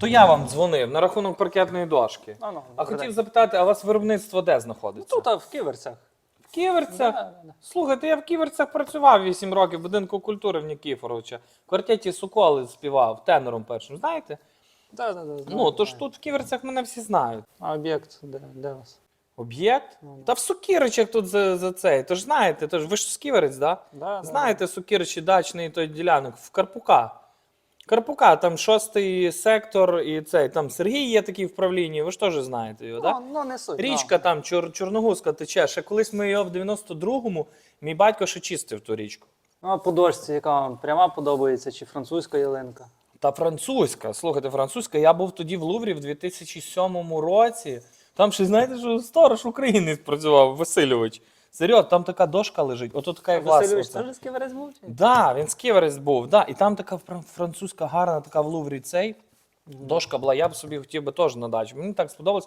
То я вам дзвонив на рахунок паркетної дошки. Ну, ну, А добрий хотів запитати, а у вас виробництво де знаходиться? Тут, а в ківерцях. В Ківерцях? Да, да. Слухайте, я в Ківерцях працював 8 років в будинку культури в Нікіфоровича. В квартеті Соколи співав тенором першим, знаєте? Да, да, да, Ну, то ж тут в Ківерцях мене всі знають. А об'єкт, де, де вас? Об'єкт? Ну, Та в Сокіричах тут за, за цей. То ж знаєте, то ж ви ж з Ківерець, да? Да, да, Знаєте, Сокіричі дачний той ділянок в Карпука. Карпука, там шостий сектор і цей. Там Сергій є такий в правлінні, ви ж теж знаєте його, так? Ну, ну, не суть. Річка там, Чор, Чорногузка тече. Ще колись ми його в 92-му, мій батько ще чистив ту річку. Ну, а по дошці, яка вам пряма подобається, чи французька ялинка? Та французька, слухайте, французька. Я був тоді в Луврі в 2007 році. Там ще знаєте, що сторож України працював Васильович. Серйозно, там така дошка лежить. Ото така як власне. Васильович це теж з ківерець був? чи? Да, він з Ківерець був, да. І там така фран- французька гарна така в Луврі цей. Дошка була, я б собі хотів би теж на дачу. Мені так сподобалось.